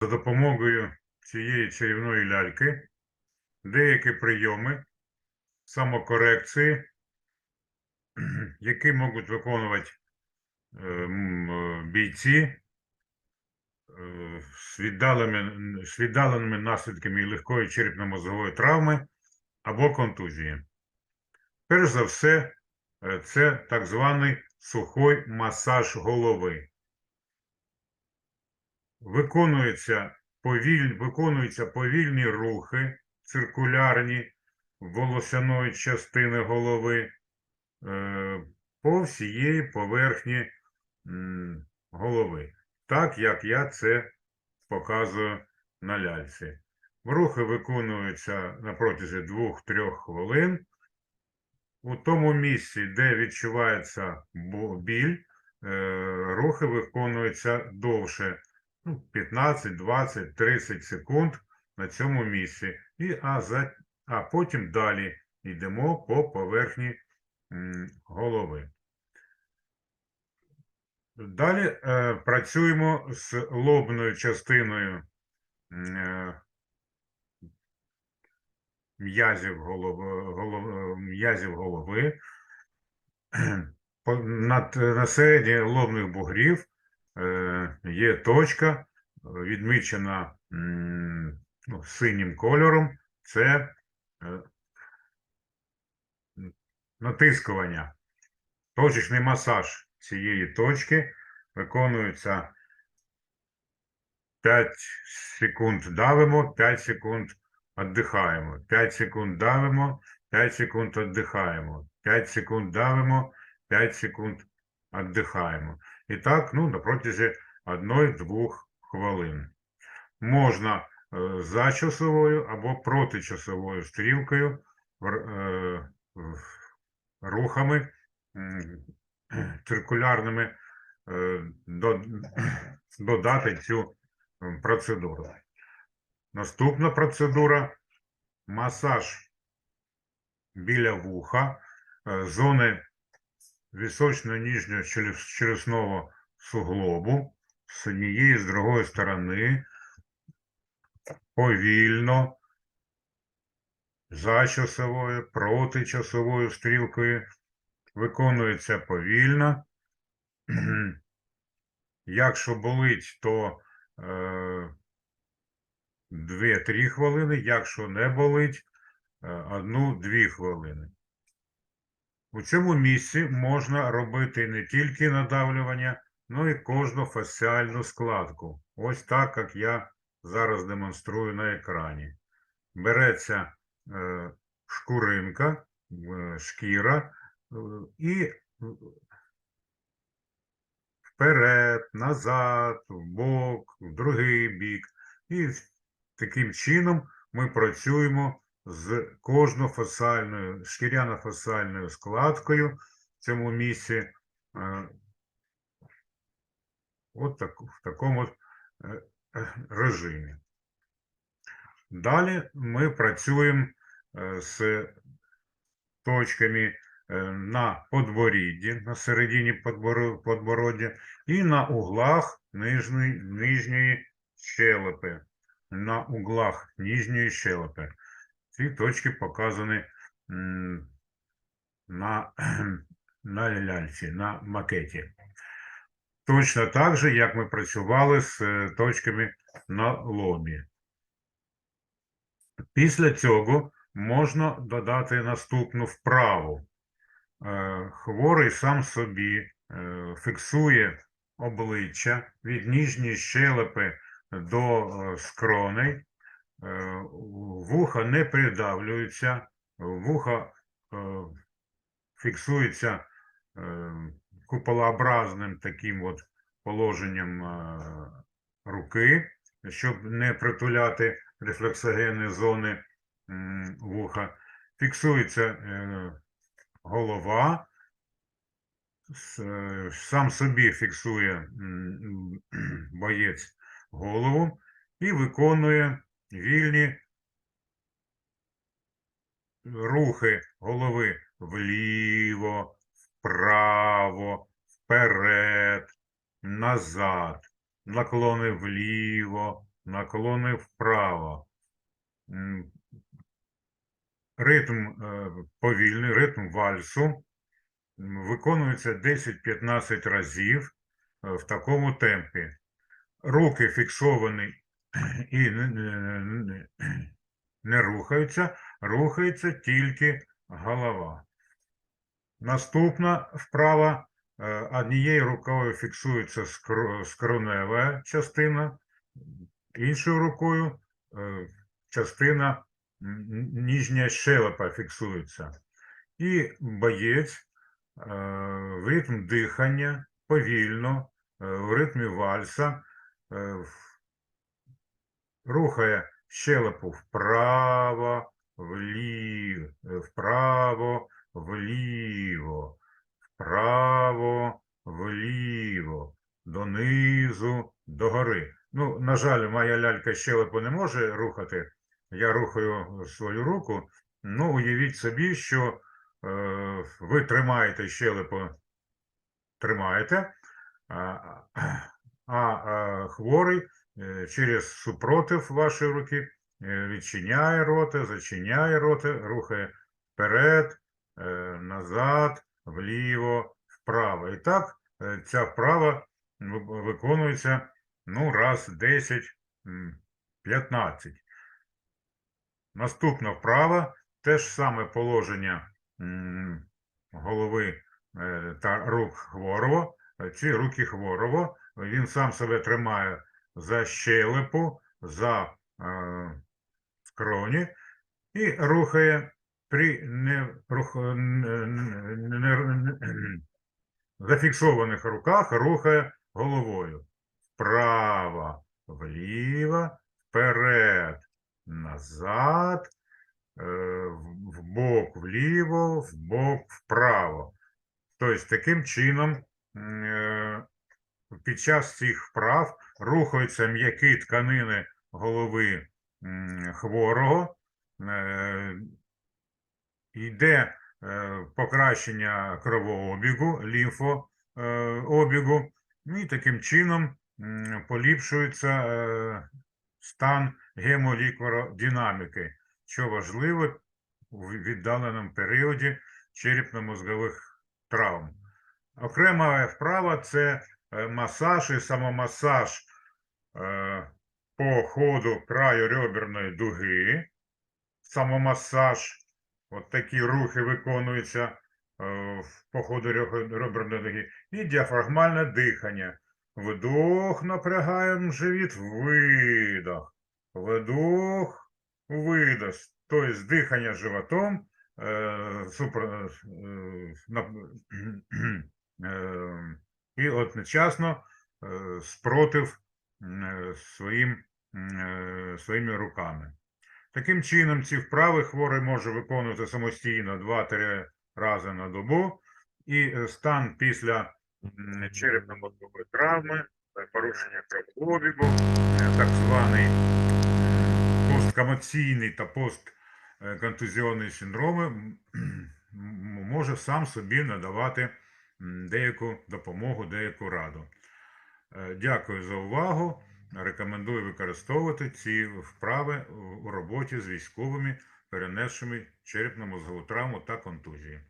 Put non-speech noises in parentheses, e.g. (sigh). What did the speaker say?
за допомогою цієї чарівної ляльки деякі прийоми самокорекції, (clears throat) які можуть виконувати е, е, бійці е, з віддаленими, з віддаленими наслідками легкої черепно-мозгової травми або контузії. Перш за все, це так званий сухой масаж голови. Виконуються, повіль, виконуються повільні рухи циркулярні волосяної частини голови е, по всієї поверхні м, голови, так як я це показую на ляльці. Рухи виконуються на протязі 2-3 хвилин. У тому місці, де відчувається біль, е, рухи виконуються довше, 15, 20, 30 секунд на цьому місці. І, а, за, а потім далі йдемо по поверхні голови. Далі е, працюємо з лобною частиною е, м'язів голови, голов, м'язів голови. Над, на середі лобних бугрів е, є точка, е, відмічена ну, синім кольором. Це е, натискування. Точечний масаж цієї точки виконується 5 секунд давимо, 5 секунд віддихаємо. 5 секунд давимо, 5 секунд віддихаємо. 5 секунд давимо, 5 секунд віддихаємо. І так, ну, на протязі 1-2 хвилин. Можна е, за часовою або проти часовою стрілкою е, рухами циркулярними е, (clears throat) додати цю процедуру. Наступна процедура масаж біля вуха, е, зони височно-ніжнього челюс- челюсного суглобу з однієї з другої сторони, повільно, за часовою, проти часовою стрілкою, виконується повільно. (clears throat) Якщо болить, то е, 2-3 хвилини, якщо не болить, 1-2 хвилини. У цьому місці можна робити не тільки надавлювання, але й кожну фасціальну складку. Ось так, як я зараз демонструю на екрані. Береться е, шкуринка, е, шкіра е, і е, вперед, назад, вбок, в другий бік. І таким чином ми працюємо з кожнофасальною, шкіряно-фасальною складкою в цьому місці. е, От так, в такому е, режимі. Далі ми працюємо е, з точками е, на подборідді, на середині подбороддя і на углах нижньої, нижньої щелепи. На углах нижньої щелепи. Ці точки показані на, (clears throat) на ляльці, на макеті. Точно так же, як ми працювали з е, точками на лобі. Після цього можна додати наступну вправу. Е, Хворий сам собі е, фіксує обличчя від ніжньої щелепи до скроней. Вуха не придавлюються, вуха фіксується куполообразним таким от положенням руки, щоб не притуляти рефлексогенні зони вуха. Фіксується е, голова, е, сам собі фіксує боєць голову і виконує вільні рухи голови вліво, вправо, вперед, назад, наклони вліво, наклони вправо. Ритм е, повільний, ритм вальсу виконується 10-15 разів е, в такому темпі. Руки фіксовані і не, рухаються, рухається тільки голова. Наступна вправа е, однією рукою фіксується скро- скронева частина, іншою рукою е, частина нижня щелепа фіксується. І боєць е, в ритм дихання повільно, е, в ритмі вальса е, рухає щелепу вправо, вліво, вправо, вліво, вправо, вліво, донизу, догори. Ну, на жаль, моя лялька щелепу не може рухати. Я рухаю свою руку. Ну, уявіть собі, що е, ви тримаєте щелепу, тримаєте, а, а, хворий е, через супротив вашої руки е, відчиняє рота, зачиняє рота, рухає вперед, е, назад, вліво, вправо. І так е, ця вправа виконується ну, раз 10, 15. Наступна вправа те ж саме положення голови е, та рук хворого. Е, Ці руки хворого, він сам себе тримає за щелепу, за е, скроні і рухає при не, не, не, не- зафіксованих руках, рухає головою. Вправо, вліво, вперед, назад, е, в- вбок вліво, вбок вправо. Тобто таким чином е, під час цих вправ рухаються м'які тканини голови хворого, е, йде покращення кровообігу, лімфообігу, і таким чином поліпшується стан гемоліквородинаміки, що важливо у віддаленому періоді черепно-мозгових травм. Окрема вправа це е, масаж і самомасаж е, по ходу краю реберної дуги, самомасаж. От такі рухи виконуються е, в- по ходу реберної дуги. І діафрагмальне дихання. Вдох, напрягаємо живіт, видох. Вдох, видох. Тобто дихання животом е, супер, е, е, і одночасно е, спротив е, своїм, е, своїми руками. Таким чином, ці вправи хворий може виконувати самостійно 2-3 рази на добу, і е, стан після черепно-мозкової травми, е, порушення кровообігу, е, так званий м, та постконтузіонний синдроми м, м, може сам собі надавати деяку допомогу, деяку раду. Е, Дякую за увагу. Рекомендую використовувати ці вправи у роботі з військовими, перенесшими черепно-мозгову травму та контузії.